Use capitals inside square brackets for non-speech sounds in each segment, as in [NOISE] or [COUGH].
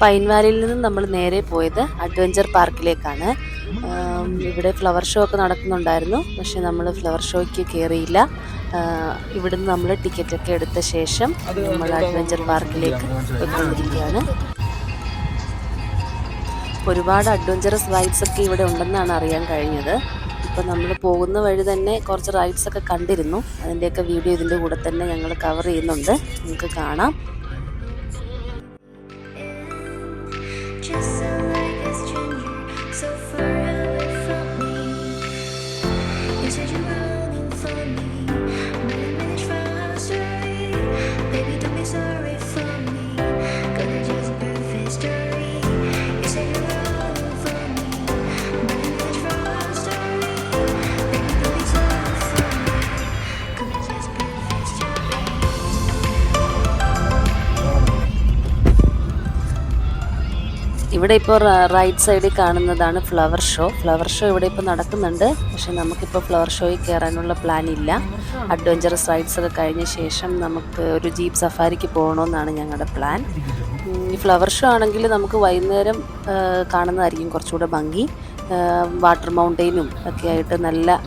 Pine വാലിയിൽ നിന്ന് നമ്മൾ നേരെ പോയത് അഡ്വഞ്ചർ പാർക്കിലേക്കാണ്. ഇവിടെ ഫ്ലവർ ഷോ ഒക്കെ നടക്കുന്നുണ്ടായിരുന്നു. പക്ഷെ നമ്മൾ ഫ്ലവർ ഷോയ്ക്ക് കയറിയില്ല ഇവിടുന്ന് നമ്മൾ ടിക്കറ്റൊക്കെ എടുത്ത ശേഷം നമ്മൾ അഡ്വഞ്ചർ പാർക്കിലേക്ക് പോയിക്കൊണ്ടിരിക്കുകയാണ്. ഒരുപാട് അഡ്വഞ്ചറസ് റൈഡ്സ് ഒക്കെ ഇവിടെ ഉണ്ടെന്നാണ് അറിയാൻ കഴിഞ്ഞത്. ഇപ്പം നമ്മൾ പോകുന്ന വഴി തന്നെ കുറച്ച് റൈഡ്സ് ഒക്കെ കണ്ടിരുന്നു. അതിന്റെയൊക്കെ വീഡിയോ ഇതിന്റെ കൂടെ തന്നെ ഞങ്ങൾ കവർ ചെയ്യുന്നുണ്ട്. നിങ്ങൾക്ക് കാണാം. Just so ഇവിടെ ഇപ്പോൾ റൈറ്റ് സൈഡിൽ കാണുന്നതാണ് ഫ്ലവർ ഷോ ഫ്ലവർ ഷോ ഇവിടെ ഇപ്പോൾ നടക്കുന്നുണ്ട്. പക്ഷെ നമുക്കിപ്പോൾ ഫ്ലവർ ഷോയിൽ കയറാനുള്ള പ്ലാൻ ഇല്ല. അഡ്വഞ്ചറസ് റൈഡ്സ് ഒക്കെ കഴിഞ്ഞ ശേഷം നമുക്ക് ഒരു ജീപ്പ് സഫാരിക്ക് പോകണമെന്നാണ് ഞങ്ങളുടെ പ്ലാൻ ഈ ഫ്ലവർ ഷോ ആണെങ്കിൽ നമുക്ക് വൈകുന്നേരം കാണുന്നതായിരിക്കും കുറച്ചുകൂടെ ഭംഗി. വാട്ടർ മൗണ്ടെയിനും ഒക്കെ ആയിട്ട് നല്ല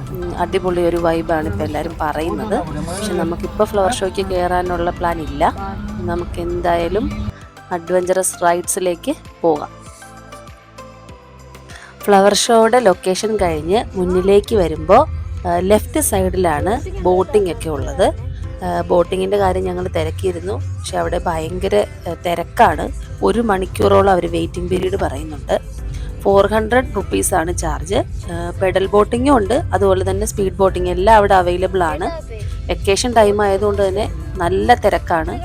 അടിപൊളി ഒരു വൈബാണ് ഇപ്പോൾ എല്ലാവരും പറയുന്നത്. പക്ഷെ നമുക്കിപ്പോൾ ഫ്ലവർ ഷോയ്ക്ക് കയറാനുള്ള പ്ലാൻ ഇല്ല. നമുക്ക് എന്തായാലും അഡ്വഞ്ചറസ് റൈഡ്സിലേക്ക് പോകാം. ഫ്ലവർ ഷോയുടെ ലൊക്കേഷൻ കഴിഞ്ഞ് മുന്നിലേക്ക് വരുമ്പോൾ ലെഫ്റ്റ് സൈഡിലാണ് ബോട്ടിംഗ് ഒക്കെ ഉള്ളത്. ബോട്ടിങ്ങിന്റെ കാര്യം ഞങ്ങൾ തിരക്കിയിരുന്നു. പക്ഷെ അവിടെ ഭയങ്കര തിരക്കാണ്. ഒരു മണിക്കൂറോളം അവർ വെയിറ്റിംഗ് പീരീഡ് പറയുന്നുണ്ട്. ഫോർ ഹൺഡ്രഡ് റുപ്പീസാണ് ചാർജ് പെഡൽ ബോട്ടിങ്ങും ഉണ്ട്. അതുപോലെ തന്നെ സ്പീഡ് ബോട്ടിംഗ് എല്ലാം അവിടെ അവൈലബിൾ ആണ്. വെക്കേഷൻ ടൈം ആയതുകൊണ്ട് തന്നെ നല്ല തിരക്കാണ്.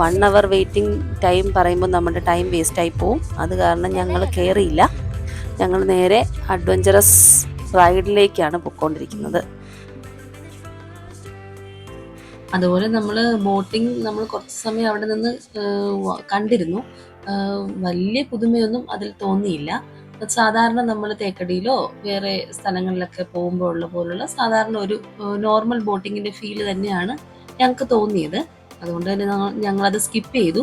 വൺ അവർ വെയിറ്റിംഗ് ടൈം പറയുമ്പോൾ നമ്മുടെ ടൈം വേസ്റ്റ് ആയി പോവും. അത് കാരണം ഞങ്ങൾ കയറിയില്ല ഞങ്ങൾ നേരെ അഡ്വഞ്ചറസ് റൈഡിലേക്കാണ് പൊയ്ക്കൊണ്ടിരിക്കുന്നത്. അതുപോലെ നമ്മൾ ബോട്ടിംഗ് നമ്മൾ കുറച്ച് സമയം അവിടെ നിന്ന് കണ്ടിരുന്നു. വലിയ പുതുമയൊന്നും അതിൽ തോന്നിയില്ല. സാധാരണ നമ്മൾ തേക്കടിയിലോ വേറെ സ്ഥലങ്ങളിലൊക്കെ പോകുമ്പോൾ ഉള്ള പോലുള്ള സാധാരണ ഒരു നോർമൽ ബോട്ടിങ്ങിന്റെ ഫീൽ തന്നെയാണ് ഞങ്ങൾക്ക് തോന്നിയത്. അതുകൊണ്ട് തന്നെ ഞങ്ങളത് സ്കിപ്പ് ചെയ്തു.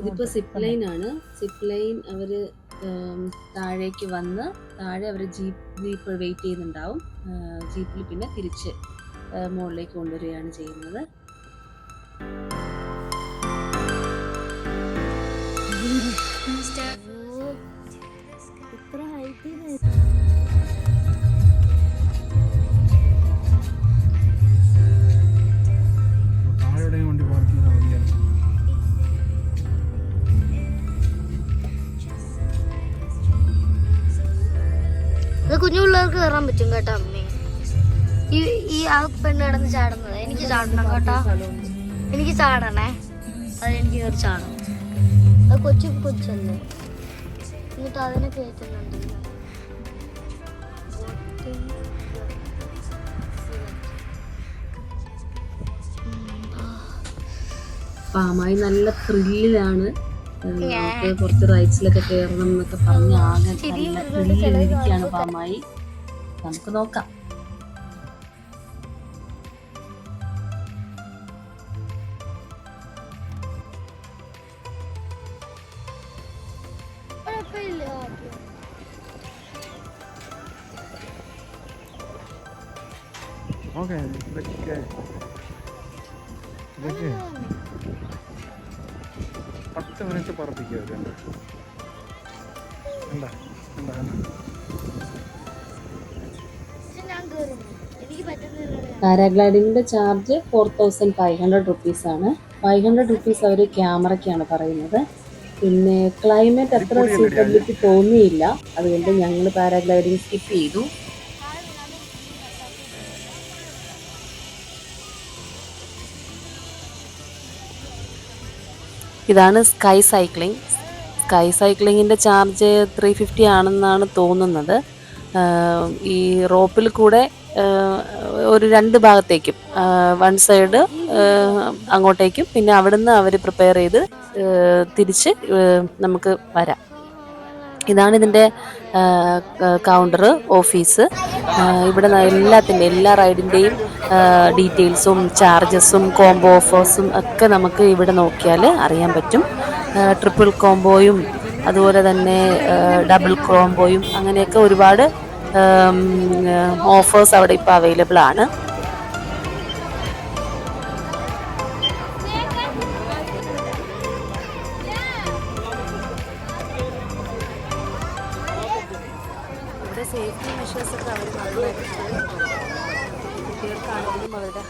ഇതിപ്പോ സിപ്പ് ലൈൻ ആണ്. സിപ്പ് ലൈൻ അവർ താഴേക്ക് വന്ന് താഴെ അവർ ജീപ്പ് ജീപ്പ് വെയിറ്റ് ചെയ്യുന്നുണ്ടാവും. ജീപ്പിൽ പിന്നെ തിരിച്ച് മുകളിലേക്ക് കൊണ്ടുവരികയാണ് ചെയ്യുന്നത്. ഇത്ര ഹൈറ്റ് പറ്റും കേട്ടോ അമ്മേ. ഈ ഈ ആ പെണ്ണ് കിടന്ന് ചാടുന്നത് എനിക്ക് ചാടണം കേട്ടോ. എനിക്ക് ചാടണേ. അത് എനിക്ക് കയറി ചാടണം. അത് കൊച്ചു കൊച്ചല്ലേ എന്നിട്ട് അതിനെ കയറ്റുന്നുണ്ട്. പാമായി നല്ല ത്രില്ലിലാണ് കുറച്ച് റൈറ്റ്സിലൊക്കെ കയറണം എന്നൊക്കെ പറഞ്ഞ് ആകെ ത്രില്ലിലിരിക്കുകയാണ് പാമായി നമുക്ക് നോക്കാം ഓക്കെ പറ്റുന്നില്ല പാരാഗ്ലൈഡിങ്ങിന്റെ charge four thousand five hundred rupees ആണ്. ഫൈവ് ഹൺഡ്രഡ് റുപ്പീസ് അവർ ക്യാമറയ്ക്കാണ് പറയുന്നത്. പിന്നെ ക്ലൈമറ്റ് അത്ര സൂട്ടബിലിറ്റി തോന്നിയില്ല. അതുകൊണ്ട് ഞങ്ങൾ പാരാഗ്ലൈഡിങ് സ്കിപ്പ് ചെയ്തു. ഇതാണ് സ്കൈ സൈക്ലിംഗ് സ്കൈ സൈക്ലിങ്ങിന്റെ ചാർജ് ത്രീ ഫിഫ്റ്റി ആണെന്നാണ് തോന്നുന്നത്. ഈ റോപ്പിൽ കൂടെ ഒരു രണ്ട് ഭാഗത്തേക്കും വൺ സൈഡ് അങ്ങോട്ടേക്കും പിന്നെ അവിടുന്ന് അവർ പ്രിപ്പയർ ചെയ്ത് തിരിച്ച് നമുക്ക് വരാം. ഇതാണ് ഇതിന്റെ കൗണ്ടർ ഓഫീസ് ഇവിടെ എല്ലാത്തിന്റെ എല്ലാ റൈഡിന്റെയും ഡീറ്റെയിൽസും ചാർജസും കോംബോ ഓഫേഴ്സും ഒക്കെ നമുക്ക് ഇവിടെ നോക്കിയാൽ അറിയാൻ പറ്റും. ട്രിപ്പിൾ കോംബോയും അതുപോലെ തന്നെ ഡബിൾ കോംബോയും അങ്ങനെയൊക്കെ ഒരുപാട് ഓഫേഴ്സ് അവിടെ ഇപ്പോൾ അവൈലബിൾ ആണ്.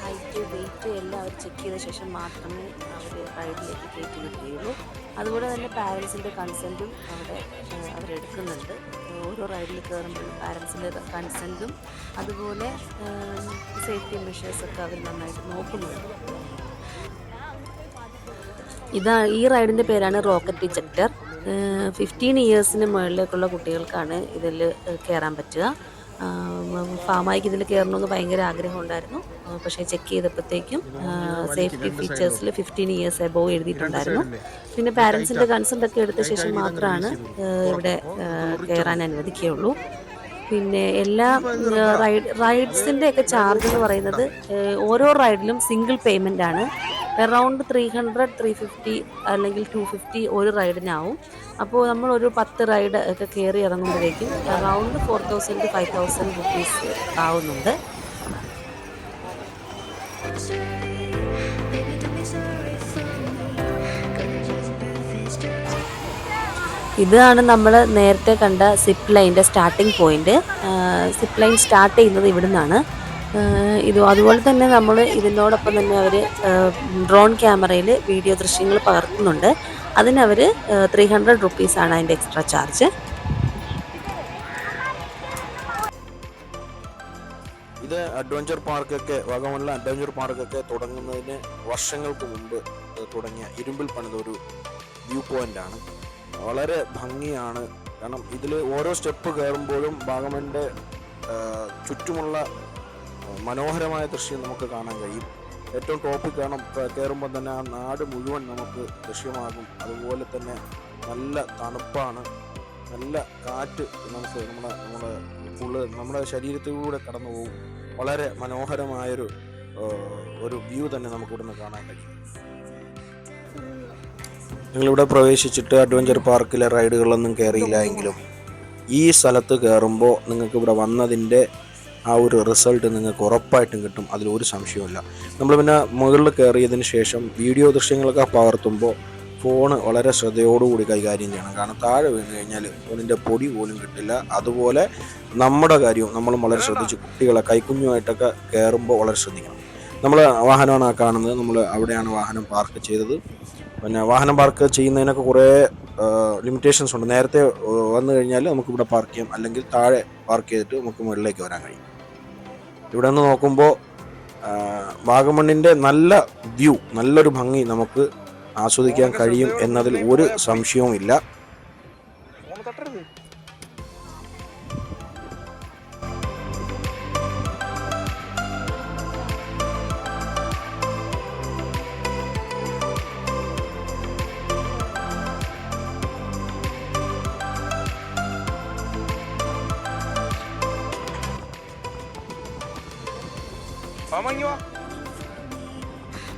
ഹൈറ്റ് എല്ലാം ചെക്ക് ചെയ്ത ശേഷം മാത്രമേ അതുപോലെ തന്നെ പാരൻസിന്റെ കൺസെന്റും അവിടെ അവരെടുക്കുന്നുണ്ട് ഓരോ റൈഡിൽ കയറുമ്പോഴും പാരൻസിന്റെ കൺസെന്റും അതുപോലെ സേഫ്റ്റി മെഷേഴ്സൊക്കെ അവർ നന്നായിട്ട് നോക്കുന്നുണ്ട്. ഇതാ ഈ റൈഡിന്റെ പേരാണ് റോക്കറ്റ് ഡിജക്ടർ ഫിഫ്റ്റീൻ ഇയേഴ്സിന് മുകളിലേക്കുള്ള കുട്ടികൾക്കാണ് ഇതിൽ കയറാൻ പറ്റുക. ഫാമായിക്ക് ഇതിൽ കയറണമെന്ന് ഭയങ്കര ആഗ്രഹം ഉണ്ടായിരുന്നു ആ, പക്ഷേ ചെക്ക് ചെയ്തപ്പോഴത്തേക്കും സേഫ്റ്റി ഫീച്ചേഴ്സിൽ ഫിഫ്റ്റീൻ ഇയേഴ്സ് എബോവ് എഴുതിയിട്ടുണ്ടായിരുന്നു. പിന്നെ പാരൻസിന്റെ കൺസെന്റ് ഒക്കെ എടുത്ത ശേഷം മാത്രമാണ് ഇവിടെ കയറാൻ അനുവദിക്കുകയുള്ളൂ. പിന്നെ എല്ലാ റൈഡ് റൈഡ്സിന്റെ ഒക്കെ ചാർജ് എന്ന് പറയുന്നത് ഓരോ റൈഡിലും സിംഗിൾ പേയ്മെന്റ് ആണ്. Around three hundred three fifty അല്ലെങ്കിൽ ടു ഫിഫ്റ്റി ഒരു റൈഡിനാവും. അപ്പോൾ നമ്മൾ ഒരു പത്ത് റൈഡ് ഒക്കെ കയറി ഇറങ്ങുമ്പോഴേക്കും around four thousand five thousand rupees ആവുന്നുണ്ട്. ഇതാണ് നമ്മൾ നേരത്തെ കണ്ട zip ലൈന്റെ starting point zip line start ചെയ്യുന്നത് ഇവിടെ നിന്നാണ് ഇത് അതുപോലെ തന്നെ നമ്മൾ ഇതിനോടൊപ്പം തന്നെ അവർ ഡ്രോൺ ക്യാമറയിൽ വീഡിയോ ദൃശ്യങ്ങൾ പകർത്തുന്നുണ്ട്. അതിനവർ ത്രീ ഹൺഡ്രഡ് റുപ്പീസാണ് അതിന്റെ എക്സ്ട്രാ ചാർജ് ഇത് അഡ്വഞ്ചർ പാർക്കൊക്കെ വാഗമണിലെ അഡ്വഞ്ചർ പാർക്കൊക്കെ തുടങ്ങുന്നതിന് വർഷങ്ങൾക്ക് മുമ്പ് തുടങ്ങിയ ഇരുമ്പിൽ പണിത ഒരു വ്യൂ പോയിന്റാണ് വളരെ ഭംഗിയാണ്. കാരണം ഇതിൽ ഓരോ സ്റ്റെപ്പ് കയറുമ്പോഴും വാഗമണിന്റെ ചുറ്റുമുള്ള മനോഹരമായ ദൃശ്യം നമുക്ക് കാണാൻ കഴിയും. ഏറ്റവും ടോപ്പിൽ കാണും കയറുമ്പോൾ തന്നെ ആ നാട് മുഴുവൻ നമുക്ക് ദൃശ്യമാകും. അതുപോലെ തന്നെ നല്ല തണുപ്പാണ്. നല്ല കാറ്റ് നമുക്ക് നമ്മുടെ നമ്മുടെ ഫുള്ള് നമ്മുടെ ശരീരത്തിലൂടെ കടന്നു പോകും. വളരെ മനോഹരമായൊരു ഒരു വ്യൂ തന്നെ നമുക്ക് ഇവിടുന്ന് കാണാൻ കഴിയും. നിങ്ങളിവിടെ പ്രവേശിച്ചിട്ട് അഡ്വഞ്ചർ പാർക്കിലെ റൈഡുകളൊന്നും കയറിയില്ല എങ്കിലും ഈ സ്ഥലത്ത് കയറുമ്പോൾ നിങ്ങൾക്ക് ഇവിടെ വന്നതിന്റെ ആ ഒരു റിസൾട്ട് നിങ്ങൾക്ക് ഉറപ്പായിട്ടും കിട്ടും. അതിലൊരു സംശയവുമില്ല. നമ്മൾ പിന്നെ മുകളിൽ കയറിയതിന് ശേഷം വീഡിയോ ദൃശ്യങ്ങളൊക്കെ പകർത്തുമ്പോൾ ഫോൺ വളരെ ശ്രദ്ധയോടുകൂടി കൈകാര്യം ചെയ്യണം. കാരണം താഴെ വീണ് കഴിഞ്ഞാൽ ഫോണിന്റെ പൊടി പോലും കിട്ടില്ല. അതുപോലെ നമ്മുടെ കാര്യവും നമ്മൾ വളരെ ശ്രദ്ധിച്ച് കുട്ടികളെ കൈക്കുഞ്ഞുമായിട്ടൊക്കെ കയറുമ്പോൾ വളരെ ശ്രദ്ധിക്കണം. നമ്മൾ വാഹനമാണ് കാണുന്നത്. നമ്മൾ അവിടെയാണ് വാഹനം പാർക്ക് ചെയ്തത്. പിന്നെ വാഹനം പാർക്ക് ചെയ്യുന്നതിനൊക്കെ കുറേ ലിമിറ്റേഷൻസ് ഉണ്ട്. നേരത്തെ വന്നു കഴിഞ്ഞാൽ നമുക്കിവിടെ പാർക്ക് ചെയ്യാം. അല്ലെങ്കിൽ താഴെ പാർക്ക് ചെയ്തിട്ട് നമുക്ക് മുകളിലേക്ക് വരാൻ കഴിയും. ഇവിടെ നിന്ന് നോക്കുമ്പോൾ വാഗമണ്ണിന്റെ നല്ല വ്യൂ നല്ലൊരു ഭംഗി നമുക്ക് ആസ്വദിക്കാൻ കഴിയും എന്നതിൽ ഒരു സംശയവുമില്ല. Aman yok.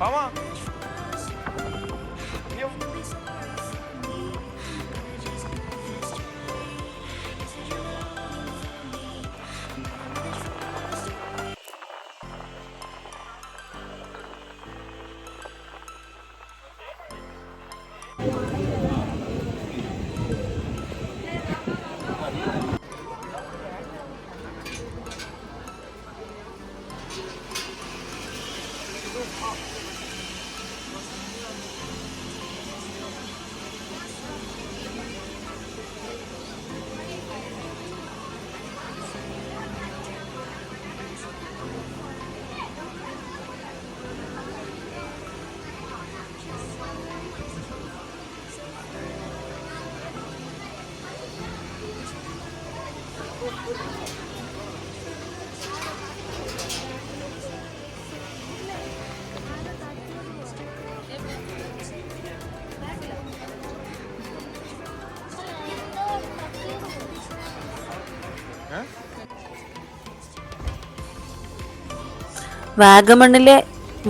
Ama. വാഗമണ്ണിലെ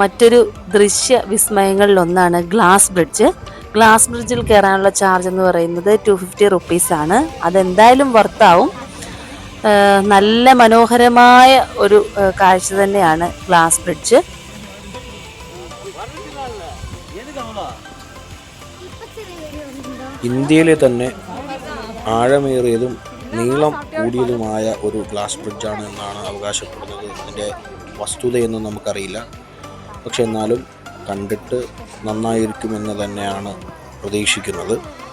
മറ്റൊരു ദൃശ്യ വിസ്മയങ്ങളിലൊന്നാണ് ഗ്ലാസ് ബ്രിഡ്ജ്. ഗ്ലാസ് ബ്രിഡ്ജിൽ കയറാനുള്ള ചാർജ് എന്ന് പറയുന്നത് ടു ഫിഫ്റ്റി റുപ്പീസാണ് അതെന്തായാലും വർത്താവും നല്ല മനോഹരമായ ഒരു കാഴ്ച തന്നെയാണ് ഗ്ലാസ് ബ്രിഡ്ജ്. ഇന്ത്യയിലെ തന്നെ ആഴമേറിയതും നീളം കൂടിയതുമായ ഒരു ഗ്ലാസ് ബ്രിഡ്ജാണ് എന്നാണ് അവകാശപ്പെടുന്നത്. ഇതിന്റെ വസ്തുതയെന്ന് നമുക്കറിയില്ല. പക്ഷെ എന്നാലും കണ്ടിട്ട് നന്നായിരിക്കുമെന്ന് തന്നെയാണ് പ്രതീക്ഷിക്കുന്നത്.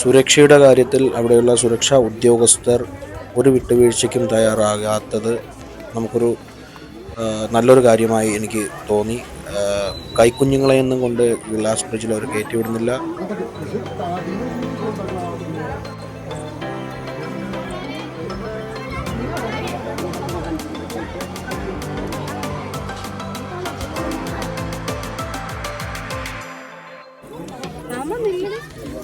സുരക്ഷയുടെ കാര്യത്തിൽ അവിടെയുള്ള സുരക്ഷാ ഉദ്യോഗസ്ഥർ ഒരു വിട്ടുവീഴ്ചയ്ക്കും തയ്യാറാകാത്തത് നമുക്കൊരു നല്ലൊരു കാര്യമായി എനിക്ക് തോന്നി. കൈക്കുഞ്ഞുങ്ങളെ കൈക്കുഞ്ഞുങ്ങളെയൊന്നും കൊണ്ട് ഗ്ലാസ് ബ്രിഡ്ജിൽ അവർ കയറ്റിവിടുന്നില്ല.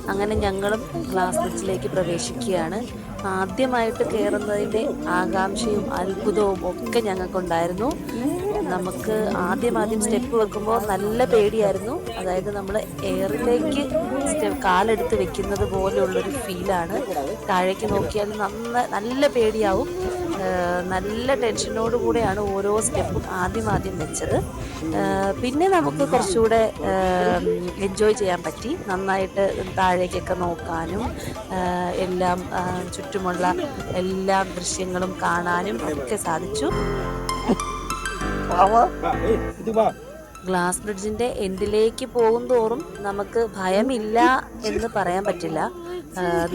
അങ്ങനെ ഞങ്ങളും ഗ്ലാസ് ബ്രിഡ്ജിലേക്ക് പ്രവേശിക്കുകയാണ്. ആദ്യമായിട്ട് കയറുന്നതിന്റെ ആകാംക്ഷയും അത്ഭുതവും ഒക്കെ ഞങ്ങൾക്കുണ്ടായിരുന്നു. നമുക്ക് ആദ്യം ആദ്യം സ്റ്റെപ്പ് വെക്കുമ്പോൾ നല്ല പേടിയായിരുന്നു. അതായത് നമ്മൾ എയറിലേക്ക് കാലെടുത്ത് വെക്കുന്നത് പോലെയുള്ളൊരു ഫീലാണ്. താഴേക്ക് നോക്കിയാൽ നന്ന നല്ല പേടിയാവും. നല്ല ടെൻഷനോട് കൂടെയാണ് ഓരോ സ്റ്റെപ്പും ആദ്യം ആദ്യം വെച്ചത്. പിന്നെ നമുക്ക് കുറച്ചുകൂടെ എൻജോയ് ചെയ്യാൻ പറ്റി. നന്നായിട്ട് താഴേക്കൊക്കെ നോക്കാനും എല്ലാം ചുറ്റുമുള്ള എല്ലാ ദൃശ്യങ്ങളും കാണാനും ഒക്കെ സാധിച്ചു. ഗ്ലാസ് ബ്രിഡ്ജിന്റെ എൻഡിലേക്ക് പോകും തോറും നമുക്ക് ഭയമില്ല എന്ന് പറയാൻ പറ്റില്ല.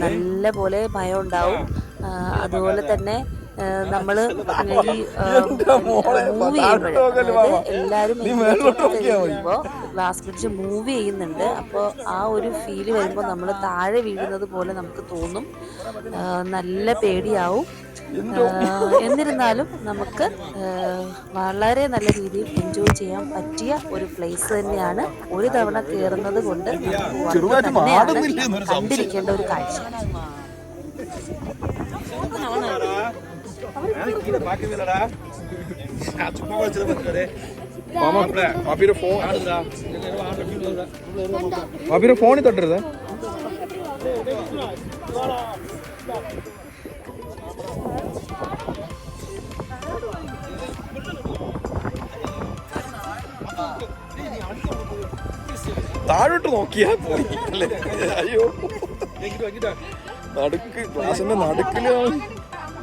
നല്ല പോലെ ഭയം ഉണ്ടാവും. അതുപോലെ തന്നെ നമ്മൾ [LAUGHS] ഈ മൂവ് ചെയ്യുമ്പോൾ എല്ലാവരും ഗ്ലാസ് ബ്രിഡ്ജ് മൂവ് ചെയ്യുന്നുണ്ട്. അപ്പോൾ ആ ഒരു ഫീൽ വരുമ്പോൾ നമ്മൾ താഴെ വീഴുന്നത് പോലെ നമുക്ക് തോന്നും. നല്ല പേടിയാവും. എന്നിരുന്നാലും നമുക്ക് വളരെ നല്ല രീതിയിൽ എൻജോയ് ചെയ്യാൻ പറ്റിയ ഒരു പ്ലേസ് തന്നെയാണ് ഒരു തവണ കയറുന്നത് കൊണ്ട് കണ്ടിരിക്കേണ്ട ഒരു കാഴ്ച. പാപ്പിയുടെ ഫോണിൽ തൊട്ടരുത്. താഴോട്ട് നോക്കിയാ പോയി. അയ്യോ. നടുക്ക് ക്ലാസിന്റെ നടുക്കിലാണ്.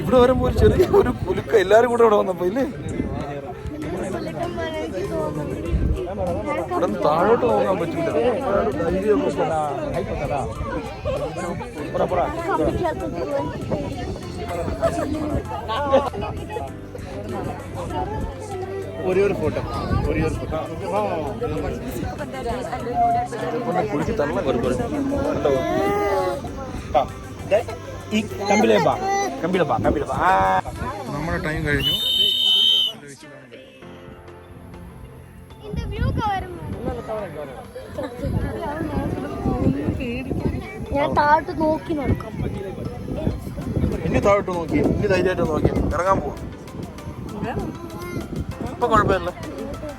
ഇവിടെ വരുമ്പോ ഒരു ചെറിയ ഒരു കുലുക്ക എല്ലാരും കൂടെ ഇവിടെ വന്നപ്പോ ഇല്ലേ? ഇവിടെ നിന്ന് താഴോട്ട് നോക്കാൻ പറ്റില്ല. ഒരേ ഒരു ഫോട്ടോ ഒരേ ഒരു ഫോട്ടോ. കുളിക്ക് തള്ള ഈ കമ്പിലെ ബാ കമ്പിലെ ബാ കമ്പിലെ ബാ. നമ്മുടെ ടൈം കഴിഞ്ഞു. ഞാൻ താഴോട്ട് നോക്കി നടക്കാം. ഇനി താഴോട്ട് നോക്കി ഇനി ധൈര്യമായിട്ട് നോക്കി. ഇറങ്ങാൻ പോവാ. ഇപ്പൊ കുഴപ്പമില്ല.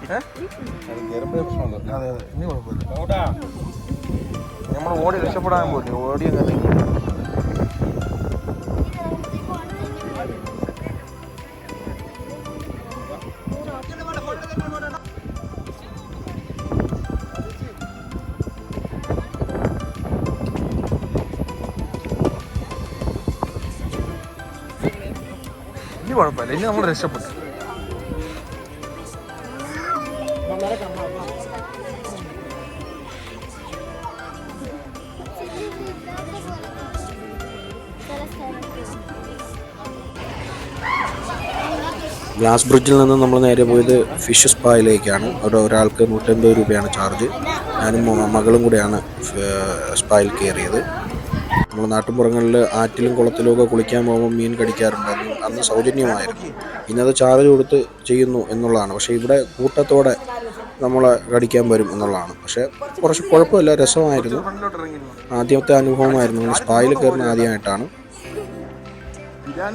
അതെ അതെ. ഇനി കുഴപ്പമില്ല. നമ്മൾ ഓടി രക്ഷപ്പെടാൻ പോലും ഓടി അങ്ങനെ ഇനി കുഴപ്പമില്ല. ഇനി നമ്മൾ രക്ഷപ്പെട്ടു. ഗ്ലാസ് ബ്രിഡ്ജിൽ നിന്ന് നമ്മൾ നേരെ പോയത് ഫിഷ് സ്പായിലേക്കാണ്. അവിടെ ഒരാൾക്ക് നൂറ്റമ്പത് രൂപയാണ് ചാർജ്. ഞാനും മകളും കൂടെയാണ് സ്പായിൽ കയറിയത്. നമ്മൾ നാട്ടുമ്പുറങ്ങളിൽ ആറ്റിലും കുളത്തിലും ഒക്കെ കുളിക്കാൻ പോകുമ്പോൾ മീൻ കടിക്കാറുണ്ടായിരുന്നു അന്ന് സൗജന്യമായിരുന്നു. ഇന്നത് ചാർജ് കൊടുത്ത് ചെയ്യുന്നു എന്നുള്ളതാണ്. പക്ഷേ ഇവിടെ കൂട്ടത്തോടെ നമ്മൾ കടിക്കാൻ വരും എന്നുള്ളതാണ്. പക്ഷേ കുറച്ച് കുഴപ്പമില്ല രസമായിരുന്നു. ആദ്യത്തെ അനുഭവമായിരുന്നു. സ്പായിൽ കയറുന്ന ആദ്യമായിട്ടാണ്. ഞാൻ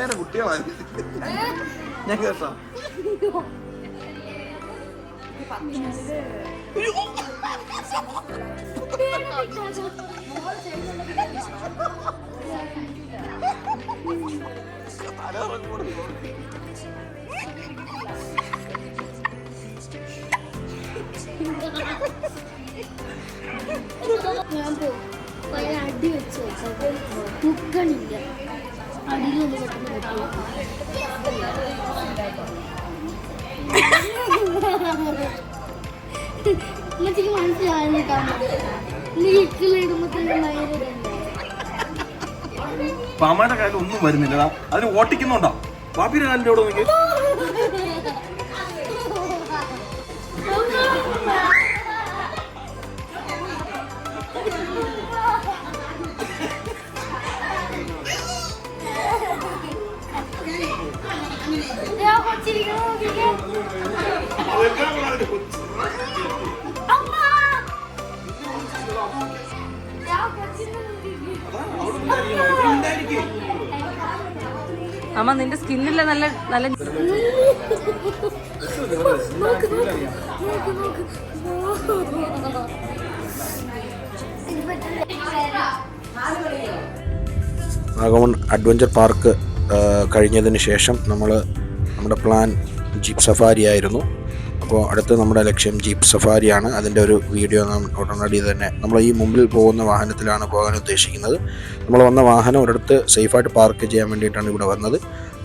ഞാൻ പോകും പയ്യ അടി വെച്ച് കുക്കണില്ല അടിയിലൊന്ന് പെട്ടെന്ന് ഉമ്മച്ചിക്ക് മനസ്സിലായിട്ടാ പാമയുടെ കാലിൽ ഒന്നും വരുന്നില്ല. അതിന് ഓട്ടിക്കുന്നുണ്ടോ? പാപ്പിയുടെ കാലിന്റെ അവിടെ നോക്കി? ഞാൻ അമ്മ നിന്റെ സ്കിന്നില്ല നല്ല നല്ല വാഗമൺ അഡ്വഞ്ചർ പാർക്ക് കഴിഞ്ഞതിന് ശേഷം നമ്മൾ നമ്മുടെ പ്ലാൻ ജീപ്പ് സഫാരി ആയിരുന്നു. അപ്പോൾ അടുത്ത് നമ്മുടെ ലക്ഷ്യം ജീപ്പ് സഫാരിയാണ്. അതിന്റെ ഒരു വീഡിയോ നാം ഉടനടി തന്നെ നമ്മൾ ഈ മുമ്പിൽ പോകുന്ന വാഹനത്തിലാണ് പോകാൻ ഉദ്ദേശിക്കുന്നത്. നമ്മൾ വന്ന വാഹനം ഒരിടത്ത് സേഫായിട്ട് പാർക്ക് ചെയ്യാൻ വേണ്ടിയിട്ടാണ് ഇവിടെ വന്നത്.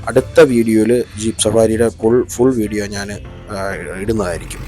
അടുത്ത വീഡിയോയിൽ ജീപ്പ് സഫാരിയുടെ ഫുൾ ഫുൾ വീഡിയോ ഞാൻ ഇടുന്നതായിരിക്കും.